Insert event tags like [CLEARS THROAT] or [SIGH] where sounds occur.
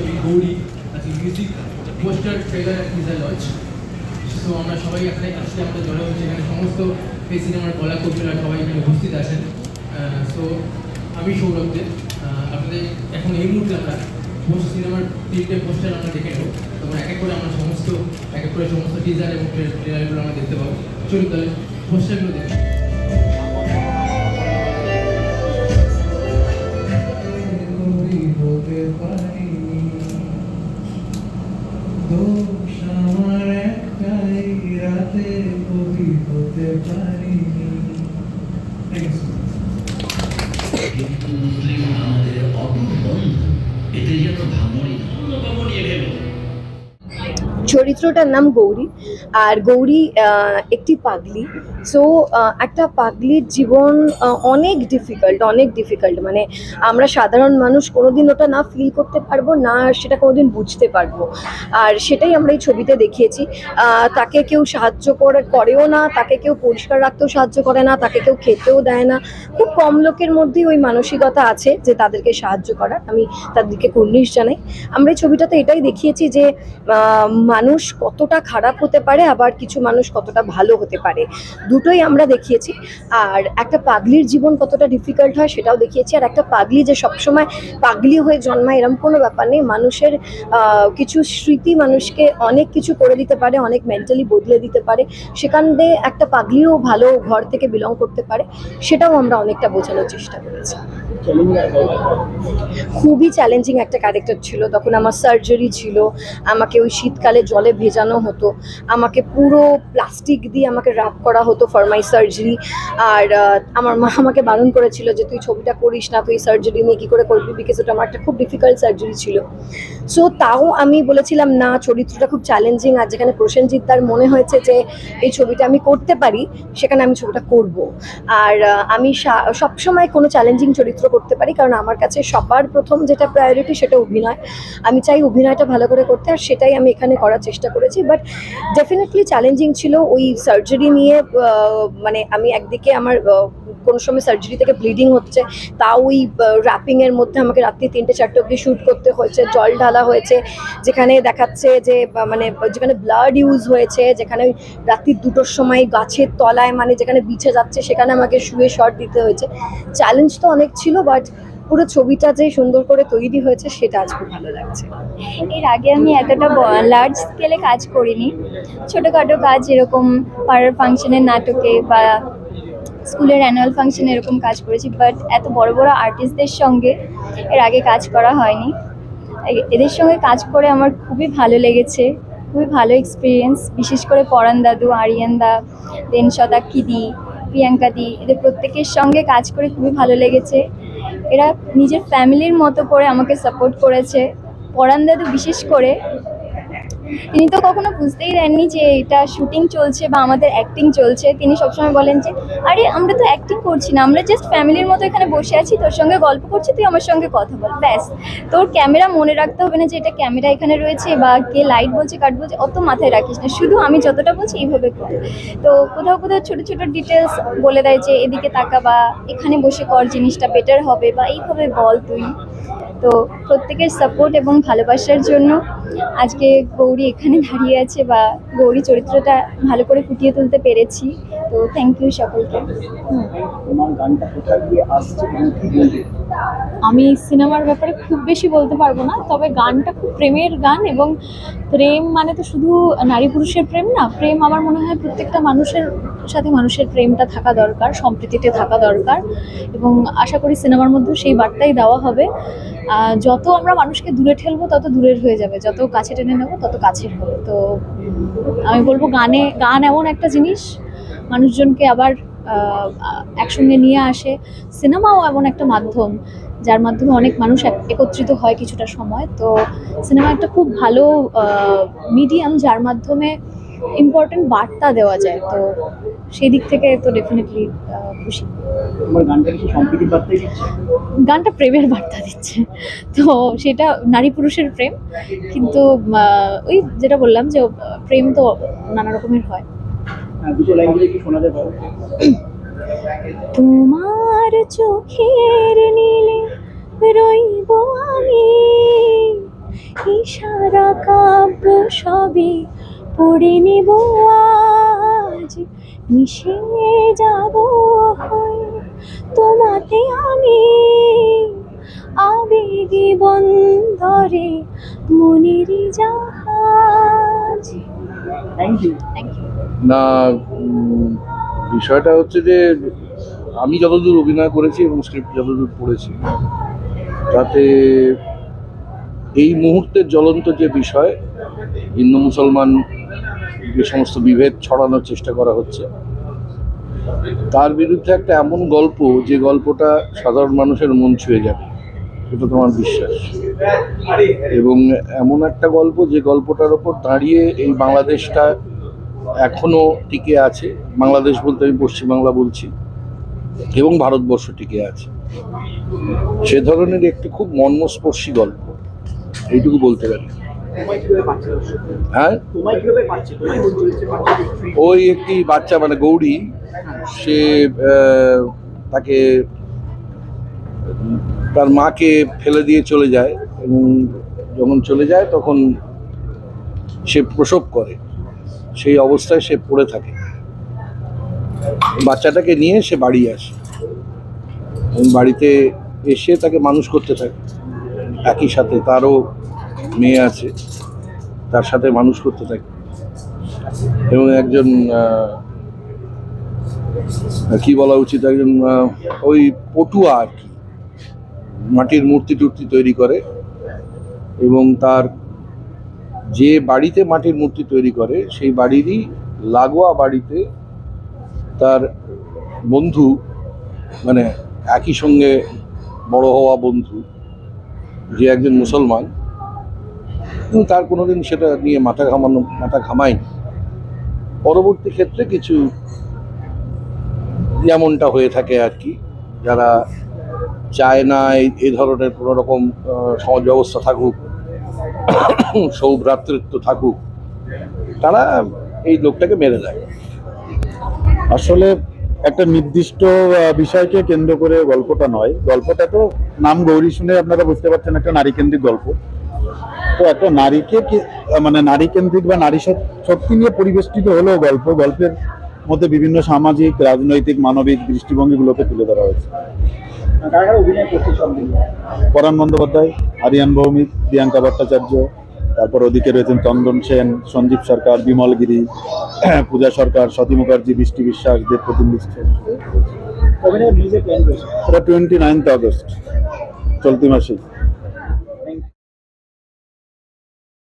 ছবি গৌরী আজকে music poster trailer teaser launch so আমরা সবাই এখানে আজকে আমরা জড়ো হচ্ছে এখানে সমস্ত এই সিনেমার কলা কৌশলা সবাই এখানে উপস্থিত আছেন। সো আমি সৌরভ দে। আহ, আপনাদের এখন এই মুহূর্তে আমরা সমস্ত সিনেমার তিনটে পোস্টার আমরা দেখে নেব। তখন এক এক করে আমরা সমস্ত এক এক করে সমস্ত টিজার এবং ট্রেলারগুলো আমরা দেখতে পাবো। চলুন তাহলে পোস্টারগুলো দেখি কবি হতে পারিনি দোষ আমার একটাই রাতে কবি হতে আমাদের অটুট এতে যেন ভাঙনি অন্য ভাঙড়ি গেল চরিত্রটার নাম গৌরী। আর গৌরী একটি পাগলি। সো একটা পাগলির জীবন অনেক ডিফিকাল্ট অনেক ডিফিকাল্ট মানে আমরা সাধারণ মানুষ কোনোদিন ওটা না ফিল করতে পারব, না সেটা কোনোদিন বুঝতে পারব। আর সেটাই আমরা এই ছবিতে দেখিয়েছি। তাকে কেউ সাহায্য করে, করেও না, তাকে কেউ পরিষ্কার রাখতেও সাহায্য করে না, তাকে কেউ খেতেও দেয় না। খুব কম লোকের মধ্যেই ওই মানসিকতা আছে যে তাদেরকে সাহায্য করার। আমি তাদেরকে কুর্নিশ জানাই। আমরা এই ছবিটাতে এটাই দেখিয়েছি যে মানুষ কতটা খারাপ হতে পারে, আবার কিছু মানুষ কতটা ভালো হতে পারে। দুটোই আমরা দেখিয়েছি। আর একটা পাগলির জীবন কতটা ডিফিকাল্ট হয় সেটাও দেখিয়েছি। আর একটা পাগলি যে সবসময় পাগলি হয়ে জন্মায় এরকম কোনো ব্যাপার নেই। মানুষের কিছু স্মৃতি মানুষকে অনেক কিছু করে দিতে পারে, অনেক মেন্টালি বদলে দিতে পারে। সেখান দিয়ে একটা পাগলিও ভালো ঘর থেকে বিলং করতে পারে। সেটাও আমরা অনেকটা বোঝানোর চেষ্টা করেছি। খুবই চ্যালেঞ্জিং একটা ক্যারেক্টার ছিল। তখন আমার সার্জারি ছিল, আমাকে ওই শীতকালে জলে ভেজানো হতো। আমাকে পুরো প্লাস্টিক দিয়ে আমাকে র্যাপ করা হতো ফর মাই সার্জারি আর আমার মা আমাকে বারণ করেছিল যে, তুই ছবিটা করিস না, তুই সার্জারি নিয়ে কী করে করবি? বিকজ ওটা আমার একটা খুব ডিফিকাল্ট সার্জারি ছিল। সো তাও আমি বলেছিলাম, না, চরিত্রটা খুব চ্যালেঞ্জিং আর যেখানে প্রসেনজিৎ তার মনে হয়েছে যে, এই ছবিটা আমি করতে পারি, সেখানে আমি ছবিটা করব। আর আমি সবসময় কোনো চ্যালেঞ্জিং চরিত্র করতে পারি, কারণ আমার কাছে সবার প্রথম যেটা প্রায়োরিটি সেটা অভিনয়। আমি চাই অভিনয়টা ভালো করে করতে, আর সেটাই আমি এখানে করার চেষ্টা করেছি। বাট ডেফিনেটলি চ্যালেঞ্জিং ছিল ওই সার্জারি নিয়ে মানে আমি একদিকে আমার কোনো সময় সার্জারি থেকে ব্লিডিং হচ্ছে তাও ওই র্যাপিংয়ের মধ্যে আমাকে রাত্রি তিনটে, চারটে অবধি শ্যুট করতে হয়েছে, জল ঢালা হয়েছে, যেখানে দেখাচ্ছে যে মানে যেখানে ব্লাড ইউজ হয়েছে, যেখানে রাত্রি দুটোর সময় গাছের তলায় মানে যেখানে বিছে যাচ্ছে, সেখানে আমাকে শুয়ে শট দিতে হয়েছে। চ্যালেঞ্জ তো অনেক ছিল বাট পুরো ছবিটা যে সুন্দর করে তৈরি হয়েছে, সেটা আজ খুব ভালো লাগছে। এর আগে আমি এতটা লার্জ স্কেলে কাজ করিনি। ছোটোখাটো কাজ এরকম পাড়ার ফাংশনের নাটকে বা স্কুলের অ্যানুয়াল ফাংশনে এরকম কাজ করেছি বাট এত বড় বড় আর্টিস্টদের সঙ্গে এর আগে কাজ করা হয়নি। এদের সঙ্গে কাজ করে আমার খুবই ভালো লেগেছে, খুবই ভালো এক্সপিরিয়েন্স বিশেষ করে পরান দাদু, আরিয়ান দা দেন শতাক্ষী দি প্রিয়াঙ্কা দি, এদের প্রত্যেকের সঙ্গে কাজ করে খুবই ভালো লেগেছে। এরা নিজের ফ্যামিলির মতো করে আমাকে সাপোর্ট করেছে। পরান দাদু বিশেষ করে তিনি তো কখনো বুঝতেই দেননি যে এটা শুটিং চলছে বা আমাদের অ্যাক্টিং চলছে। তিনি সবসময় বলেন যে, আরে, আমরা তো অ্যাক্টিং করছি না, আমরা জাস্ট ফ্যামিলির মতো এখানে বসে আছি, তোর সঙ্গে গল্প করছি, তুই আমার সঙ্গে কথা বল। ব্যাস, তোর ক্যামেরা মনে রাখতে হবে না যে এটা ক্যামেরা এখানে রয়েছে বা কে লাইট বলছে কাট বলছে, অত মাথায় রাখিস না। শুধু আমি যতটা বলছি এইভাবে কর। তো কোথাও কোথাও ছোটো ছোটো ডিটেলস বলে দেয় যে, এদিকে তাকা বা এখানে বসে কর, জিনিসটা বেটার হবে বা এইভাবে বল তুই। তো প্রত্যেকের সাপোর্ট এবং ভালোবাসার জন্য আজকে গৌরী এখানে দাঁড়িয়ে আছে বা গৌরী চরিত্রটা ভালো করে ফুটিয়ে তুলতে পেরেছি। তো থ্যাংক ইউ সকলকে। আমি সিনেমার ব্যাপারে খুব বেশি বলতে পারব না তবে গানটা খুব প্রেমের গান এবং প্রেম মানে তো শুধু নারী পুরুষের প্রেম না প্রেম আমার মনে হয় প্রত্যেকটা মানুষের সাথে মানুষের প্রেমটা থাকা দরকার সম্প্রীতিতে থাকা দরকার এবং আশা করি সিনেমার মধ্যেও সেই বার্তাই দেওয়া হবে। যত আমরা মানুষকে দূরে ঠেলবো তত দূরের হয়ে যাবে যত কাছে টেনে নেব তত কাছের হবে। তো আমি বলব গানে গান এমন একটা জিনিস মানুষজনকে আবার একসঙ্গে নিয়ে আসে। সিনেমাও এমন একটা মাধ্যম যার মাধ্যমে অনেক মানুষ এক- একত্রিত হয় কিছুটা সময়। তো সিনেমা একটা খুব ভালো মিডিয়াম যার মাধ্যমে ইম্পর্টেন্ট বার্তা দেওয়া যায়। তো সেই দিক থেকে তো ডেফিনেটলি খুশি। গানটা প্রেমের বার্তা দিচ্ছে। তো সেটা নারী পুরুষের প্রেম। কিন্তু ওই যেটা বললাম যে প্রেম তো নানা রকমের হ্যাঁ, যায় তোমার চোখের নীলে রইব আমি। ইশারা কাব্য সবে পড়ে নিব আজ। মিশে যাব হয়ে তোমাতে আমি। আবেগী বন্দরে মনের জাহাজ। থ্যাংক ইউ থ্যাংক ইউ না বিষয়টা হচ্ছে যে আমি যতদূর অভিনয় করেছি এবং স্ক্রিপ্ট যতদূর পড়েছি তাতে এই মুহূর্তের জ্বলন্ত যে বিষয় হিন্দু মুসলমান যে সমস্ত বিভেদ ছড়ানোর চেষ্টা করা হচ্ছে তার বিরুদ্ধে একটা এমন গল্প যে গল্পটা সাধারণ মানুষের মন ছুঁয়ে যাবে। এটা তোমার বিশ্বাস। এবং এমন একটা গল্প, যে গল্পটার ওপর দাঁড়িয়ে এই বাংলাদেশটা এখনও টিকে আছে, বাংলাদেশ বলতে আমি পশ্চিমবাংলা বলছি, এবং ভারতবর্ষ টিকে আছে। সে ধরনের একটি খুব মর্মস্পর্শী গল্প, এইটুকু বলতে পারি। হ্যাঁ? ওই একটি বাচ্চা মানে গৌরী, সে তাকে তার মাকে ফেলে দিয়ে চলে যায় এবং যখন চলে যায় তখন সে প্রসব করে। সেই অবস্থায় সে পড়ে থাকে। বাচ্চাটাকে নিয়ে সে বাড়ি আসে। এবং বাড়িতে এসে তাকে মানুষ করতে থাকে। একই সাথে তারও মেয়ে আছে, তার সাথে মানুষ করতে থাকে। এবং একজন কি বলা উচিত? একজন ওই পটুয়া মাটির মূর্তি টুর্তি তৈরি করে এবং তার যে বাড়িতে মাটির মূর্তি তৈরি করে, সেই বাড়িরই লাগোয়া বাড়িতে তার বন্ধু মানে একই সঙ্গে বড় হওয়া বন্ধু, যে একজন মুসলমান, কিন্তু তার কোনোদিন সেটা নিয়ে মাথা ঘামানো, মাথা ঘামায়নি। পরবর্তী ক্ষেত্রে কিছু যেমনটা হয়ে থাকে আর কি, যারা চায় না এই- ধরনের কোনো রকম সমাজ ব্যবস্থা থাকুক, সৌভ্রাতৃত্ব থাকুক, তারা এই লোকটাকে মেরে দেয়। আসলে একটা নির্দিষ্ট বিষয়কে কেন্দ্র করে গল্পটা নয়। গল্পটা তো নাম গৌরী শুনে আপনারা বুঝতে পারছেন একটা নারী কেন্দ্রিক গল্প। তো একটা নারীকে মানে নারী কেন্দ্রিক বা নারী শক্তি নিয়ে পরিবেষ্টিত হলেও গল্প, গল্পের মধ্যে বিভিন্ন সামাজিক, রাজনৈতিক, মানবিক দৃষ্টিভঙ্গিগুলোকে তুলে ধরা হয়েছে। পরাণ বন্দ্যোপাধ্যায় আরিয়ান ভৌমিক প্রিয়াঙ্কা ভট্টাচার্য তারপর ওদিকে রয়েছেন চন্দন সেন সঞ্জীব সরকার বিমল গিরি [CLEARS THROAT] পূজা সরকার সতী মুখার্জি বৃষ্টি বিশ্বাস দেবপ্রতিম বিশ্বাস। এটা টোয়েন্টি নাইনথ আগস্ট চলতি মাসে